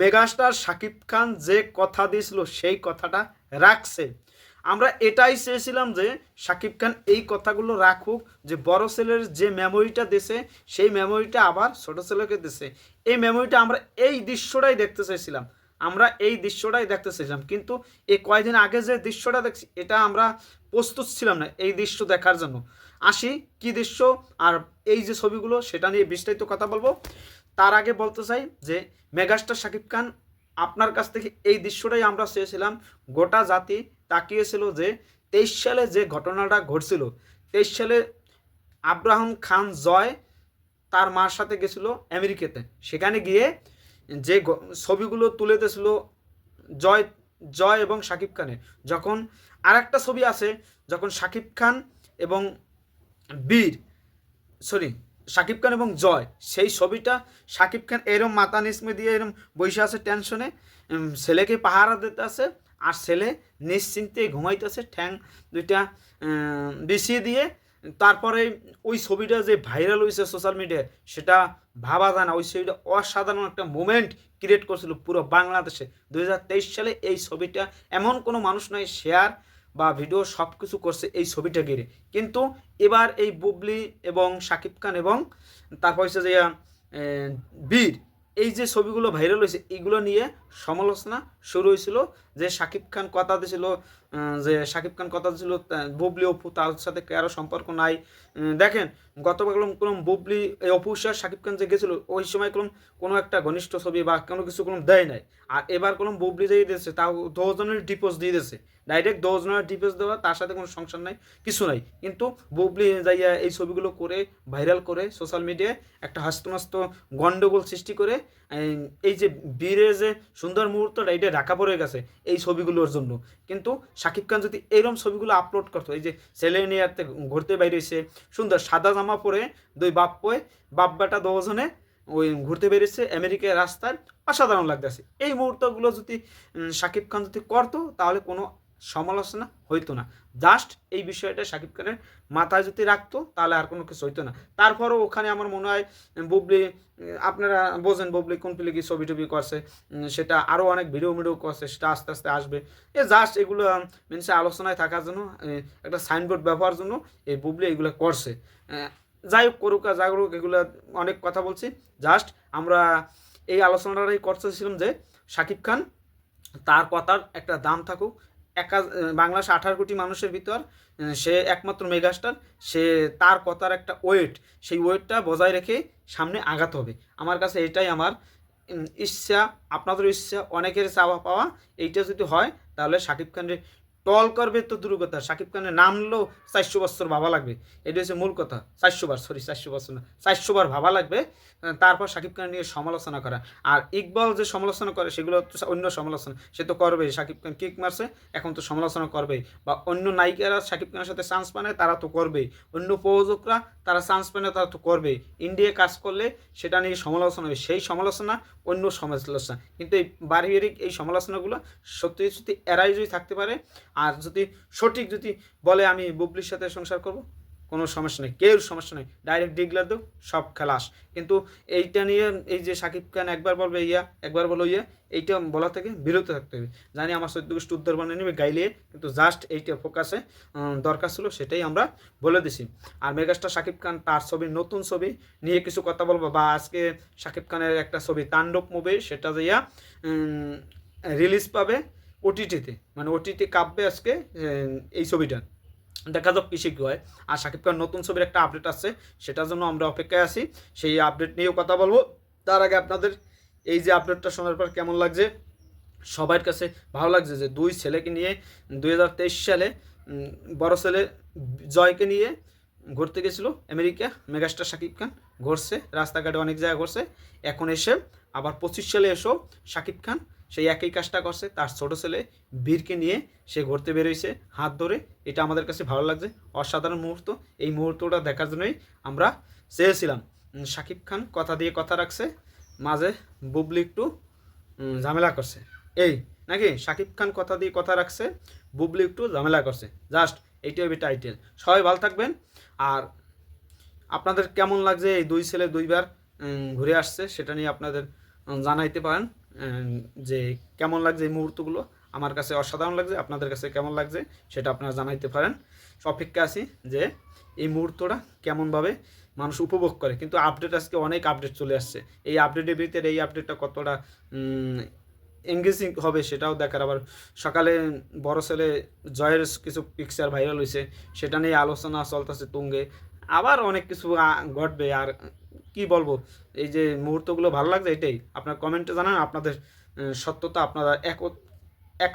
Megastar Shakib Khan যে কথা দিয়েছিল সেই কথাটা রাখছে। আমরা এটাই চেয়েছিলাম যে শাকিব খান এই কথাগুলো রাখুক, যে বড় ছেলের যে মেমোরিটা দেশে সেই মেমোরিটা আবার ছোট ছেলেকে দেশে এই মেমোরিটা আমরা এই দৃশ্যটাই দেখতে চাইছিলাম আমরা এই দৃশ্যটাই দেখতে চাইছিলাম কিন্তু এই কয়দিন আগে যে দৃশ্যটা দেখছি, এটা আমরা প্রস্তুত ছিলাম না এই দৃশ্য দেখার জন্য। আসি কি দৃশ্য আর এই যে ছবিগুলো, সেটা নিয়ে বিস্তারিত কথা বলব। তার আগে বলতে চাই যে মেগাস্টার শাকিব খান আপনার কাছ থেকে এই দৃশ্যটাই আমরা চেয়েছিলাম। গোটা জাতি তাকিয়েছিল যে তেইশ সালে যে ঘটনাটা ঘটছিল, তেইশ সালে আব্রাহাম খান জয় তার মার সাথে গেছিল আমেরিকাতে। সেখানে গিয়ে যে ছবিগুলো তুলে দিয়েছিল জয় জয় এবং শাকিব খানের। যখন আর একটা ছবি আছে, যখন শাকিব খান এবং বীর সরি শাকিব খান এবং জয়, সেই ছবিটা শাকিব খান এরম মাথা নিসমে দিয়ে এরম বসে আছে টেনশনে। ছেলেকে পাহারা দিতে আছে আর ছেলে নিশ্চিন্তে ঘুমাইতেছে, ঠ্যাং দুইটা বিছিয়ে দিয়ে। তারপরে ওই ছবিটা যে ভাইরাল হয়েছে সোশ্যাল মিডিয়ায়, সেটা ভাবা যায় না। ওই ছবিটা অসাধারণ একটা মুমেন্ট ক্রিয়েট করছিল পুরো বাংলাদেশে। দুই হাজার তেইশ সালে এই ছবিটা এমন কোনো মানুষ নয়, শেয়ার বা ভিডিও সব কিছু করছে এই ছবিটা ঘিরে। কিন্তু এবার এই বুবলি এবং শাকিব খান এবং তারপর হচ্ছে যে বীর এই যে ছবিগুলো ভাইরাল হয়েছে এইগুলো নিয়ে সমালোচনা শুরু হয়েছিল যে শাকিব খান কথা দিয়েছিল যে শাকিব খান কথা দিয়েছিল বুবলি অপু তার সাথে কারও সম্পর্ক নাই? দেখেন, গতবার কোনো বুবলি, এই অপু আর শাকিব খান যে গেছিল, ওই সময় কোনো কোনো একটা ঘনিষ্ঠ ছবি বা কোনো কিছু কোনো দেয় নাই। আর এবার কোনো বুবলি যেই দিয়েছে, তাও দশজনের ডিপোজ দিয়ে দিয়েছে। ডাইরেক্ট দশজনের ডিপোজ দেওয়া, তার সাথে কোনো সংসার নাই, কিছু নাই। কিন্তু বুবলি যাইয়া এই ছবিগুলো করে ভাইরাল করে সোশ্যাল মিডিয়ায় একটা হাস্তনাস্ত গণ্ডগোল সৃষ্টি করে এই- যে বীরের যে সুন্দর মুহূর্তটা এটা ঢাকা পড়ে গেছে এই ছবিগুলোর জন্য। কিন্তু শাকিব খান যদি এইরকম ছবিগুলো আপলোড করতো, এই যে ছেলে নিয়ে ঘুরতে বাইরেছে সুন্দর সাদা জামা পরে দুই বাপ পয়ে বাপ বেটা দুজনে ওই ঘুরতে বেরিয়েছে আমেরিকার রাস্তায়, অসাধারণ লাগতেছে। এই মুহূর্তগুলো যদি শাকিব খান যদি করতো, তাহলে কোনো সমালোচনা হইতো না। জাস্ট এই বিষয়টা শাকিব খানের মাথায় যদি রাখতো, তাহলে আর কোনো কিছু হইতো না। তারপরও ওখানে আমার মনে হয়, বুবলি, আপনারা বোঝেন বুবলি কোন পিলে কি ছবি টবি করছে। সেটা আরও অনেক ভিডিও ভিডিও করছে, সেটা আস্তে আস্তে আসবে। এ জাস্ট এগুলো মানুষের আলোচনায় থাকার জন্য একটা সাইনবোর্ড ব্যবহার জন্য এই বুবলি এগুলো করছে। যাই হোক করুক আর যা করুক, এগুলো অনেক কথা বলছি। জাস্ট আমরা এই আলোচনাটাই করতেছিলাম যে শাকিব খান তার কথার একটা দাম থাকুক একা বাংলাদেশ আঠারো কোটি মানুষের ভিতর সে একমাত্র মেগাস্টার, সে তার কথার একটা ওয়েট, সেই ওয়েটটা বজায় রেখে সামনে আঘাত হবে। আমার কাছে এটাই আমার ইচ্ছা আপনাদের ইচ্ছা, অনেকের চাওয়া পাওয়া, এইটা যদি হয়, তাহলে শাকিব খানের টল করবে তো দূর কথা। শাকিব খানের নাম নিলেও চারশো বছর ভাবা লাগবে। এটা হচ্ছে মূল কথা। চারশো বার সরি চারশো বছর না চারশো বার ভাবা লাগবে। তারপর শাকিব খান নিয়ে সমালোচনা করা। আর ইকবাল যে সমালোচনা করে, সেগুলো তো অন্য সমালোচনা। সে তো করবেই। শাকিব খান কিক মারছে, এখন তো সমালোচনা করবেই। বা অন্য নায়িকারা শাকিব খানের সাথে চান্স পানে তারা তো করবেই। অন্য প্রযোজকরা, তারা চান্স পানে তারা তো করবেই। ইন্ডিয়া কাজ করলে সেটা নিয়ে সমালোচনা হবে। সেই সমালোচনা অন্য সমালোচনা। কিন্তু এই বাড়িবারিক এই সমালোচনাগুলো সত্যি সত্যি এরাই যদি থাকতে পারে আর যদি সঠিক যদি বলে আমি বুবলির সাথে সংসার করব, কোনো সমস্যা নেই কেউ সমস্যা নেই। ডাইরেক্ট ডিগলার দেও, সব খেলাস কিন্তু এইটা নিয়ে এই যে সাকিব খান একবার বলবে ইয়া, একবার বলো ইয়া, এইটা বলা থেকে বিরত থাকতে হবে। জানি আমার চোদ্দ গোষ্ঠী উত্তর বানিয়ে নেবে গাইলে, কিন্তু জাস্ট এইটা ফোকাসে দরকার ছিল সেটাই আমরা বলে দিছি। আর মেগাস্টার সাকিব খান তার ছবি, নতুন ছবি নিয়ে কিছু কথা বলব বা আজকে সাকিব খানের একটা ছবি, তাণ্ডব মুভি সেটা যাইয়া রিলিজ পাবে ওটিটিতে মানে ওটিটি কাব্যে আজকে এই ছবিটা। দেখা যাক কিসে কী হয়। আর সাকিব খান নতুন ছবির একটা আপডেট আছে, সেটার জন্য আমরা অপেক্ষায় আছি। সেই আপডেট নিয়েও কথা বলব। তার আগে আপনাদের এই যে আপডেটটা শোনার পর কেমন লাগছে? সবার কাছে ভালো লাগছে যে দুই ছেলেকে নিয়ে দু হাজার তেইশ সালে বড় ছেলে জয়কে নিয়ে ঘুরতে গেছিল, আমেরিকা, মেগাস্টার শাকিব খান ঘুরছে, রাস্তাঘাটে অনেক জায়গায় ঘুরছে। এখন এসে আবার পঁচিশ সালে এসো শাকিব খান, সেই একই কাজটা করছে, তার ছোট ছেলে বীরকে নিয়ে সে ঘুরতে বেরোইছে হাত ধরে। এটা আমাদের কাছে ভালো লাগছে, অসাধারণ মুহূর্ত। এই মুহূর্তটা দেখার জন্যই আমরা চেয়েছিলাম। শাকিব খান কথা দিয়ে কথা রাখছে, মাঝে বুবলি একটু ঝামেলা করছে। এই, নাকি? শাকিব খান কথা দিয়ে কথা রাখছে, বুবলি একটু ঝামেলা করছে। জাস্ট এইটাই হবে টাইটেল সবাই ভালো থাকবেন। আর আপনাদের কেমন লাগছে এই দুই ছেলে দুইবার ঘুরে আসছে সেটা নিয়ে আপনাদের জানাইতে পারেন যে কেমন লাগছে এই মুহূর্তগুলো। আমার কাছে অসাধারণ লাগছে, আপনাদের কাছে কেমন লাগছে সেটা আপনারা জানাইতে পারেন। অপেক্ষা আছি যে এই মুহূর্তটা কেমনভাবে মানুষ উপভোগ করে। কিন্তু আপডেট আজকে অনেক আপডেট চলে আসছে। এই আপডেটের ভিতরে এই আপডেটটা কতটা এঙ্গেজিং হবে সেটাও দেখার। আবার সকালে বড় ছেলে জয়ের কিছু পিকচার ভাইরাল হয়েছে সেটা নিয়ে আলোচনা চলতেছে তুঙ্গে। আবার অনেক কিছু ঘটবে। আর কি বলব, এই যে মুহূর্তগুলো ভালো লাগছে এটাই। আপনার কমেন্টে জানান, আপনাদের সত্যতা আপনারা এক এক